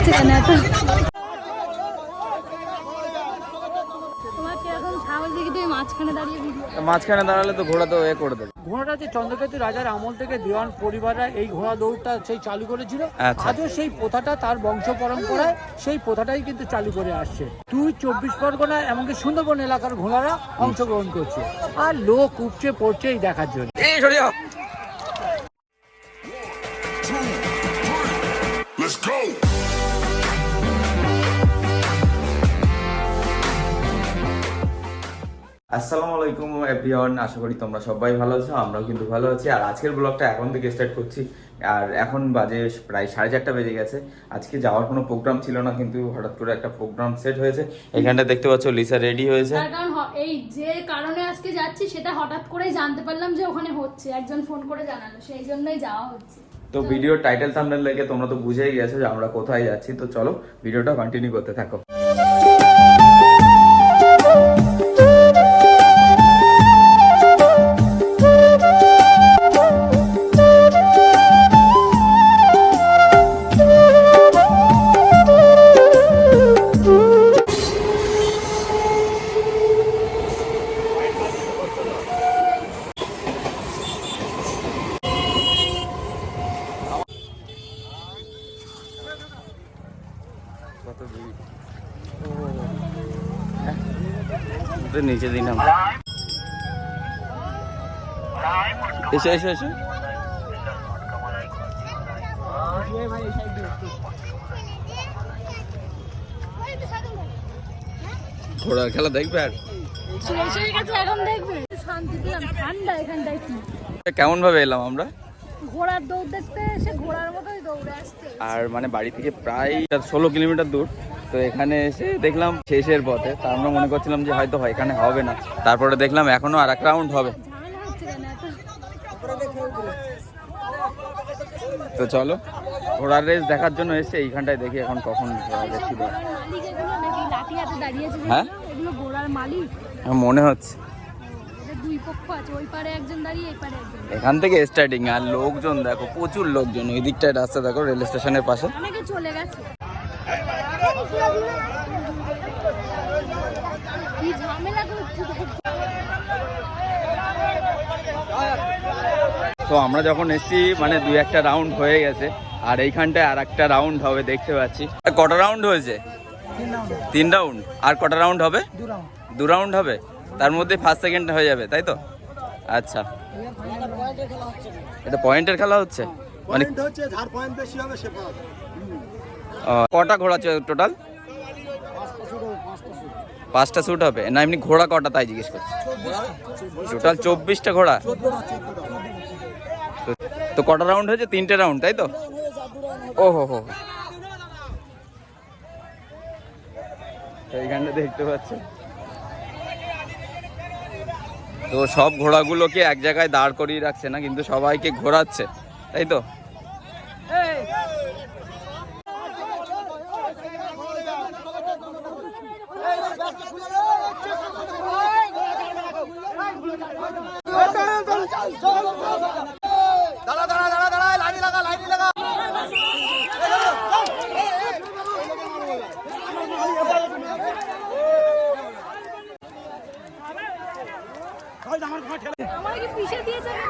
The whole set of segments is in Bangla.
হচ্ছে কেন এত। মাঝখানে দাঁড়িয়ে ভিডিও মাঝখানে দাঁড়ালে তো ঘোড়া তো এ করে দেবে। ঘোড়াটা যে চন্দ্রকেতু রাজার আমল থেকে দেওয়ান পরিবাররা এই ঘোড়া দৌড়টা সেই চালু করেছিল। আচ্ছা। আজও সেই প্রথাটা তার বংশ পরম্পরায় সেই প্রথাটাই কিন্তু চালু করে আসছে। দুই চব্বিশ পরগনা এমনকি সুন্দরবন এলাকার ঘোড়ারা অংশগ্রহণ করছে। আর লোক উপচে পড়ছে এই দেখার জন্য। আসসালামু আলাইকুম এভরিওয়ান আশা করি তোমরা সবাই ভালো আছো আমরাও কিন্তু ভালো আছি। আর আজকের ব্লগটা এখন থেকে স্টার্ট করছি। আর এখন বাজে প্রায় সাড়ে চারটা বেজে গেছে। আজকে যাওয়ার কোনো প্রোগ্রাম ছিল না কিন্তু হঠাৎ করে একটা প্রোগ্রাম সেট হয়েছে। এখানটা দেখতে পাচ্ছ লিসা রেডি হয়েছে। কারণ এই যে কারণে আজকে যাচ্ছি সেটা হঠাৎ করেই জানতে পারলাম যে ওখানে হচ্ছে। একজন ফোন করে জানালো সেই জন্যই যাওয়া হচ্ছে। তো ভিডিও টাইটেল থাম্বনেল দেখে তোমরা তো বুঝেই গেছো যে আমরা কোথায় যাচ্ছি। তো চলো ভিডিওটা কন্টিনিউ করতে থাকো। তো নিচে দিলাম। এসো এসো এসো। ঘোড়ার খেলা দেখবে আর? কেমন ভাবে এলাম আমরা? ঘোড়ার দৌড় দেখতে এসে ঘোড়ার মতোই দৌড়ে আসছে। আর মানে বাড়ি থেকে প্রায় ষোলো কিলোমিটার দূর তো এখানে এসে দেখলাম শেষের পথে। তা আমরা মনে করছিলাম যে হয়তো হয় এখানে হবে না। তারপরে দেখলাম এখনও আর এক রাউন্ড হবে। তো চলো ঘোড়ার রেস দেখার জন্য এসে এইখানটায় দেখি এখন কখন ঘোড়ার রেস শুরু হয়। মনে হচ্ছে। এটা আছে ওই পারে একজন দাঁড়িয়ে এই পারে একজন এখান থেকে স্টার্টিং আর লোকজন দেখো প্রচুর লোকজন। ওই দিকটায় রাস্তা দেখো রেল স্টেশনের পাশে। অনেকে চলে গেছে। কি ঝামেলা করছে? তো আমরা যখন এসছি মানে দুই একটা রাউন্ড হয়ে গেছে আর এইখানটায় আর একটা রাউন্ড হবে দেখতে পাচ্ছি। আর কটা রাউন্ড হয়েছে? তিন রাউন্ড আর কটা রাউন্ড হবে? দু রাউন্ড হবে? তার মধ্যে ফার্স্ট সেকেন্ড হয়ে যাবে তাই তো? আচ্ছা। এটা পয়েন্টের খেলা হচ্ছে? মানে হচ্ছে যার পয়েন্ট বেশি হবে সে পাবে ও, কটা ঘোড়া টোটাল পাঁচটা শুট হবে। না এমনি ঘোড়া কটা তাই জিজ্ঞেস করছি। টোটাল চব্বিশটা ঘোড়া? তো- কটা রাউন্ড হয়েছে? তিনটে রাউন্ড তাই তো? ও হো হো এইখানটা দেখতে পাচ্ছ তো সব ঘোড়াগুলোকে এক জায়গায় দাঁড় করিয়ে রাখছে না কিন্তু সবাইকে ঘোরাচ্ছে তাই তো আমার কি পিছে দিয়েছে এই চাইছে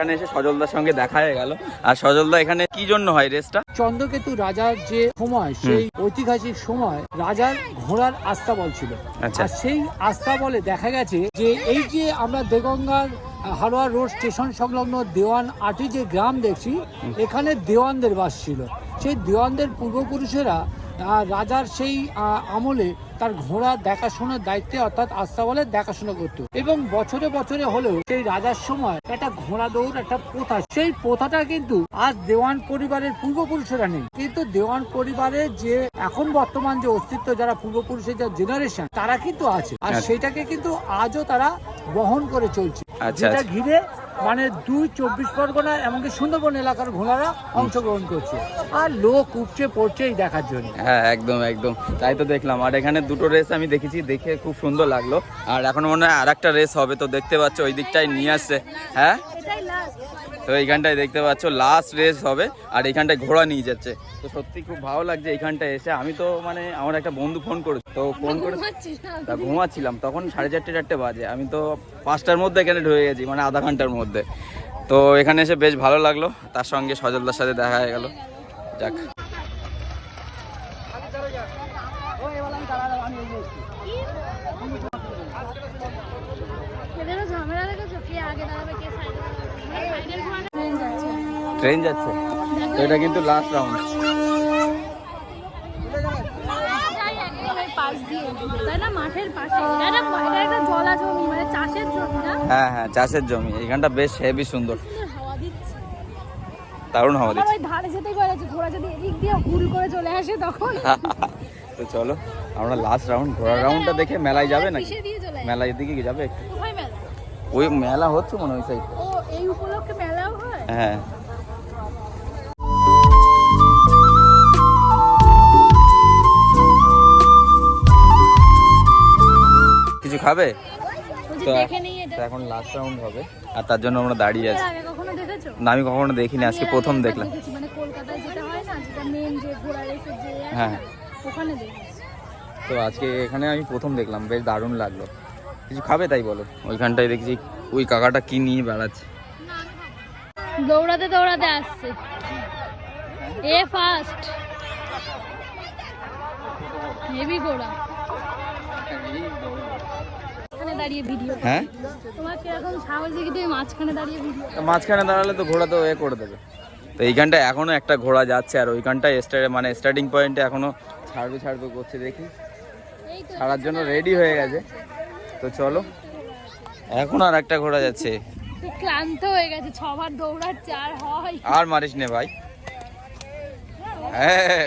এখানে এসে সজলদার সঙ্গে দেখা হয়ে গেল। আর সজলদা এখানে কি জন্য হয় রেসটা? চন্দ্রকেতু রাজার যে সময় সেই ঐতিহাসিক সময় রাজার ঘোড়ার আস্তাবল ছিল। আচ্ছা। আর সেই আস্তাবলে দেখা গেছে যে এই যে আমরা দেগঙ্গার হারোয়া রোড স্টেশন সংলগ্ন দেওয়ান আটি যে গ্রাম দেখছি এখানে দেওয়ানদের বাস ছিল। সেই দেওয়ানদের পূর্বপুরুষেরা রাজার সেই আমলে তার ঘোড়া দেখাশোনার দায়িত্বে অর্থাৎ আস্তাবলের দেখাশোনা করতো এবং বছরে বছরে হলেও সেই রাজার সময় একটা ঘোড়া দৌড় একটা প্রথা সেই প্রথাটা কিন্তু আজ দেওয়ান পরিবারের পূর্বপুরুষেরা নেই কিন্তু দেওয়ান পরিবারের যে এখন বর্তমান যে অস্তিত্ব যারা পূর্বপুরুষের যে জেনারেশন তারা কিন্তু আছে আর আচ্ছা। সেটাকে কিন্তু আজও তারা বহন করে চলছে আচ্ছা, যেটা আচ্ছা। ঘিরে মানে দুই চব্বিশ পরগনা এমনকি সুন্দরবন এলাকার ঘোড়ারা অংশগ্রহণ করছে। আর লোক উপচে পড়ছে এই দেখার জন্য। হ্যাঁ একদম একদম। তাই তো দেখলাম। আর এখানে দুটো রেস আমি দেখেছি দেখে খুব সুন্দর লাগল। আর এখন মনে হয় আর একটা রেস হবে তো দেখতে পাচ্ছ ওই দিকটাই নিয়ে আসছে। হ্যাঁ? তো এইখানটায় দেখতে পাচ্ছ লাস্ট রেস হবে আর এইখানটায় ঘোড়া নিয়ে যাচ্ছে। তো সত্যি খুব ভালো লাগছে এইখানটায় এসে। আমি তো মানে আমার একটা বন্ধু ফোন করে তো ফোন করে তা ঘুমাচ্ছিলাম তখন সাড়ে চারটে চারটে বাজে। আমি তো পাঁচটার মধ্যে এখানে ঢুকে গেছি মানে আধা ঘণ্টার মধ্যে। তো এখানে এসে বেশ ভালো লাগল তার সঙ্গে সজলদার সাথে দেখা হয়ে গেল। যাক এদেরও ঝামেলা দেখেছ কে আগে দাঁড়াবে কে সাইডে সাইডের ঘোড়া ট্রেন যাচ্ছে ট্রেন যাচ্ছে। তো এটা কিন্তু লাস্ট রাউন্ড না না হ্যাঁ হ্যাঁ চাষের জমি। এইখানটা বেশ হেভি সুন্দর। দারুণ হাওয়া দিচ্ছে। ধারে যেতেই পারে ঘোড়া যদি এদিক দিয়ে ভুল করে চলে আসে তখন তো চলো আমরা লাস্ট রাউন্ড ঘোড়ার রাউন্ডটা দেখে মেলায় যাবে আসে? মেলায় দিকে কি যাবে মেলা? ওই মেলা হচ্ছে মনে হয় সাইড ও এই উপলক্ষে মেলাও হয়? হ্যাঁ। খাবে? তো এখন লাস্ট রাউন্ড হবে। আর তার জন্য আমরা দাঁড়িয়ে আছি। আগে কখনো দেখেছ? না আমি কখনো দেখিনি আজকে প্রথম দেখলাম। মানে কলকাতায় যেটা হয় না যেটা যে ঘোড়া রেসের যে আছে। না, ওখানে দেখেছি। তো আজকে এখানে আমি প্রথম দেখলাম বেশ দারুণ লাগল। কিছু খাবে তাই বলো? ওইখানটায় দেখছি ওই কাকাটা কি নিয়ে বেড়াচ্ছে। দৌড়াতে দৌড়াতে আসছে। এ ফার্স্ট হেভি ঘোড়া। দাঁড়িয়ে ভিডিও হ্যাঁ? তোমার কীরকম সাহস দেখি তুমি মাঝখানে দাঁড়িয়ে ভিডিও মাঝখানে দাঁড়ালে তো ঘোড়া তো এ করে দেবে। তো এইখানটায় এখনও একটা ঘোড়া যাচ্ছে আর ওইখানটায় স্টার মানে স্টার্টিং পয়েন্টে এখনও ছাড়বে ছাড়বে করছে দেখি। এই ছাড়ার জন্য রেডি হয়ে গেছে। তো চলো। এখন আর একটা ঘোড়া যাচ্ছে। ক্লান্ত হয়ে গেছে ছবার দৌড়াচ্ছে আর হয়। আর মারিস নে ভাই। হ্যাঁ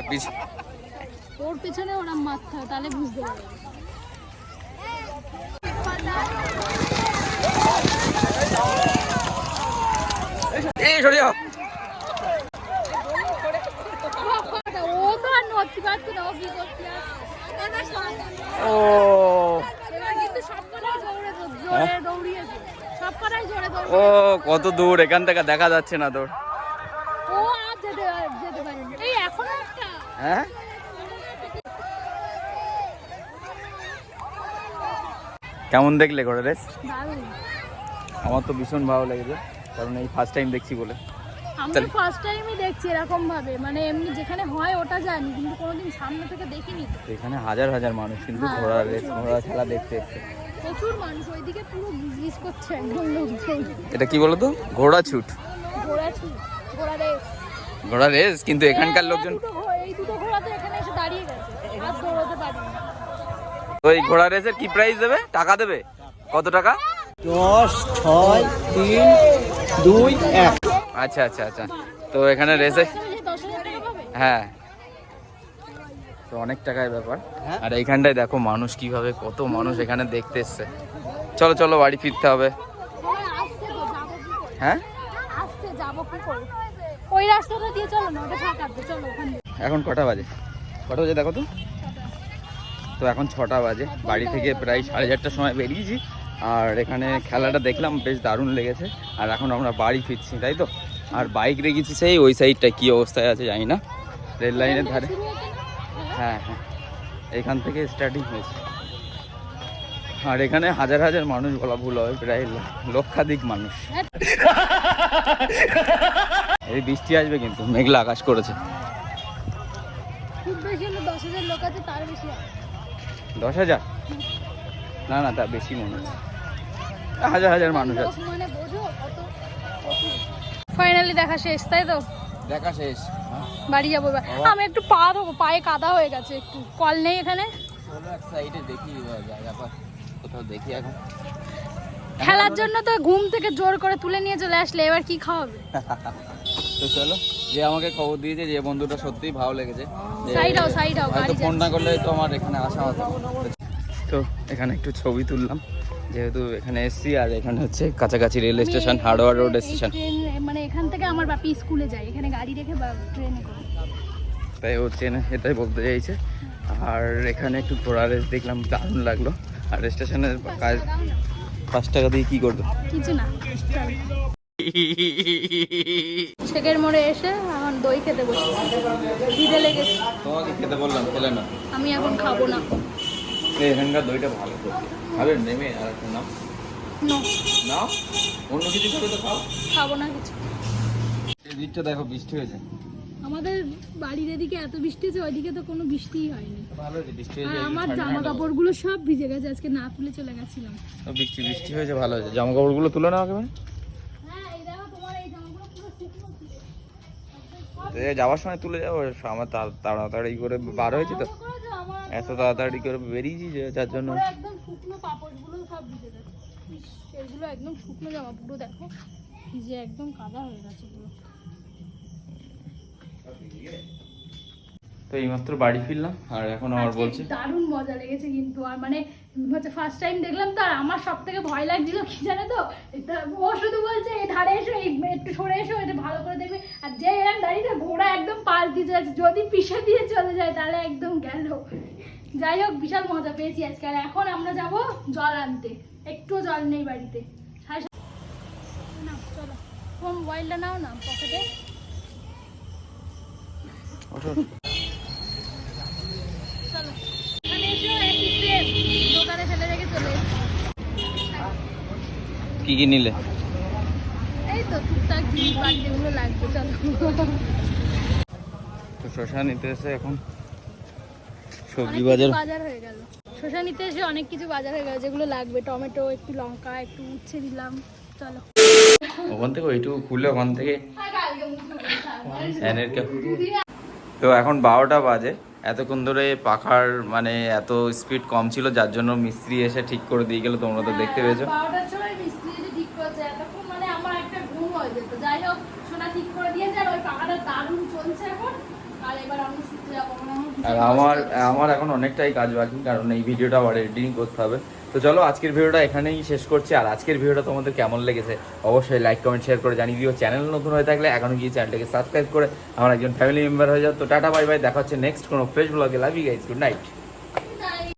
পেছনে ওরা মারতে হয় তাহলে বুঝতে পারবে এই সরে যাও ও তো আর নড়তে পারছে না ও কি করতে ও এবার কিন্তু সব কটাই জোরে জোরে দৌড়িয়েছে জোরে ও। কত দূর, এখান থেকে দেখা যাচ্ছে না তোর। এই হ্যাঁ? কেমন দেখলে ঘোড়া রেস আমার তো ভীষণ ভালো লেগেছে কারণ এই ফার্স্ট টাইম দেখছি বলে। আমি ফার্স্ট টাইমই দেখছি এরকম ভাবে মানে এমনি যেখানে হয় ওটা জানি কিন্তু কোনোদিন সামনে থেকে দেখিনি তো। তো এখানে হাজার হাজার মানুষ কিন্তু ঘোড়া রেস ঘোড়া খেলা দেখতে এসছে। প্রচুর মানুষ ওইদিকে পুরো বিজনেস করছে একদম লোকজন। এটা কি বলতো? ঘোড়া ছুট। ঘোড়া ছুট ঘোড়া রেস ঘোড়া রেস কিন্তু এখানকার লোকজন এই দুটো ঘোড়া তো এখানে এসে দাঁড়িয়ে গেছে আর দৌড়াতে পারিনি। তো এই ঘোড়া রেসের কি প্রাইস দেবে? টাকা দেবে? কত টাকা? দশ ছয় তিন দুই এক। আচ্ছা আচ্ছা আচ্ছা। তো এখানে রেসে হ্যাঁ। তো অনেক টাকার ব্যাপার। আর এইখানটায় দেখো মানুষ কীভাবে কত মানুষ এখানে দেখতে এসছে। চলো চলো বাড়ি ফিরতে হবে। হ্যাঁ আসছে যাব কি করে? ওই রাস্তাটা দিয়ে চলো না ওটা ফাঁকাতে চলো ওখান এখন কটা বাজে? কটা বাজে দেখো তো? তো এখন ছটা বাজে। বাড়ি থেকে প্রায় সাড়ে চারটার সময় বেরিয়েছি। আর এখানে খেলাটা দেখলাম বেশ দারুণ লেগেছে। আর এখন আমরা বাড়ি ফিরছি তাই তো? আর বাইক রেখেছি সেই ওই সাইডটা কী অবস্থায় আছে জানি না। রেল লাইনের ধারে। হ্যাঁ হ্যাঁ। এখান থেকে স্টার্টিং হয়েছে। আর এখানে হাজার হাজার মানুষ বলা ভুল হবে প্রায় লক্ষাধিক মানুষ। এই বৃষ্টি আসবে কিন্তু মেঘলা আকাশ করেছে। দশ হাজার লোক আছে তার বেশি হবে দশ হাজার না না তা বেশি মনে হচ্ছে। হাজার হাজার মানুষ আছে। মানে ফাইনালি দেখা শেষ তাই তো? দেখা শেষ। বাড়ি যাব আমি একটু পা ধোবো পায়ে কাদা হয়ে গেছে একটু। কল নেই এখানে? সাইডে দেখি কোথাও দেখি এখন। খেলার জন্য তো ঘুম থেকে জোর করে তুলে নিয়ে চলে আসলে এবার কি খাওয়াবে? তো চলো যে আমাকে খবর দিয়েছে যে বন্ধুটা সত্যিই ভালো লেগেছে। Side হও, side হও, গাড়ি ফোন না করলে তো আমার এখানে আসা হতো। তো এখানে একটু ছবি তুললাম যেহেতু এখানে এসছি আর এখানে হচ্ছে কাছাকাছি rail station Hardwar road station. মানে এখান থেকে আমার বাপি স্কুলে যায় এখানে গাড়ি রেখে বা ট্রেনে করে। তাই ও না এটাই বলতে চাইছে। আর এখানে একটু ঘোড়া রেস দেখলাম দারুণ লাগল। আর স্টেশনের কাজ পাঁচ টাকা দিয়ে কি করবে? কিছু না শেখের মোড়ে এসে এখন দই খেতে বসেছি। খিদে লেগেছে। তোমাকে খেতে বললাম খেলে না। আমি এখন খাব না। এখানকার দইটা ভালো করছে খাবে নেমে আর একটু নাও। নো অন্য কিছু খাবে তো খাও। খাব না কিছু। দিকটা দেখো বৃষ্টি হয়েছে। আমাদের বাড়ির এদিকে এত বৃষ্টি হয়েছে ওইদিকে তো কোনো বৃষ্টিই হয়নি। আর আমার জামা কাপড়গুলো সব ভিজে গেছে আজকে না তুলে চলে গেছিলাম। বৃষ্টি বৃষ্টি হয়েছে ভালো হয়েছে। জামা কাপড়গুলো তুলে নাও একেবারে। হ্যাঁ যাওয়ার সময় তুলে যাব আমার তাড়াতাড়ি করে বার হয়েছে তো। এত তাড়াতাড়ি করে বেরিয়েছি যে যার জন্য। একদম শুকনো পাপড়গুলো সব ভিজে গেছে। একদম শুকনো জামা পুরো দেখো ভিজে একদম কাদা হয়ে গেছে পুরো। তো এইমাত্র বাড়ি ফিরলাম আর এখন আমার বলছি বলছে। দারুণ মজা লেগেছে কিন্তু আর মানে হচ্ছে ফার্স্ট টাইম দেখলাম তো আর আমার সব থেকে ভয় লাগছিল কি জানো তো? ও শুধু বলছে এই ধারে এসো এই একটু সরে এসো এটা ভালো করে দেখবে। আর যে এরকম দাঁড়িয়ে ঘোড়া একদম পাশ দিয়ে যাচ্ছে। যদি পিছে দিয়ে চলে যায় তাহলে একদম গেল। যাই হোক বিশাল মজা পেয়েছি আজকে। আর এখন আমরা যাব জল আনতে। একটু জল নেই বাড়িতে। নাও, চলো। তোমার মোবাইলটা নাও না পকেটে ওঠো। চলো এখানে এসে একই সেম দোকানে ফেলে রেখে চলে এসেছি কি কি নিলে? এই তো শশা নিতে এসে এখন সবজি বাজার। বাজার হয়ে গেল। শসা নিতে এসে অনেক কিছু বাজার হয়ে গেল যেগুলো লাগবে টমেটো একটু লঙ্কা একটু উচ্ছে দিলাম চলো। ওখান থেকে ওইটুকু খুলে ওখান থেকে তো এখন বারোটা বাজে। এতক্ষণ ধরে পাখার মানে এত স্পিড কম ছিল যার জন্য মিস্ত্রি এসে ঠিক করে দিয়ে গেল তোমরা তো দেখতে পেয়েছ বারোটার সময় মিস্ত্রি এসে ঠিক করছে এতক্ষণ মানে আমার একটা ঘুম হয়ে যেত যাই হোক সোনা ঠিক করে দিয়েছে আর ওই পাখাটা দারুণ চলছে এখন। আমার আমার এখন অনেকটাই কাজ বাকি, কারণ এই ভিডিওটা আবার এডিটিং করতে হবে। তো চলো, আজকের ভিডিওটা এখানেই শেষ করছি। আর আজকের ভিডিওটা তোমাদের কেমন লেগেছে অবশ্যই লাইক কমেন্ট শেয়ার করে জানিয়ে দিও। চ্যানেল নতুন হয়ে থাকলে এখনও গিয়ে চ্যানেলটাকে সাবস্ক্রাইব করে আমার একজন ফ্যামিলি মেম্বার হয়ে যাও। তো টাটা বাই বাই দেখা হচ্ছে নেক্সট কোনো ফ্রেশ ব্লগে love you guys good night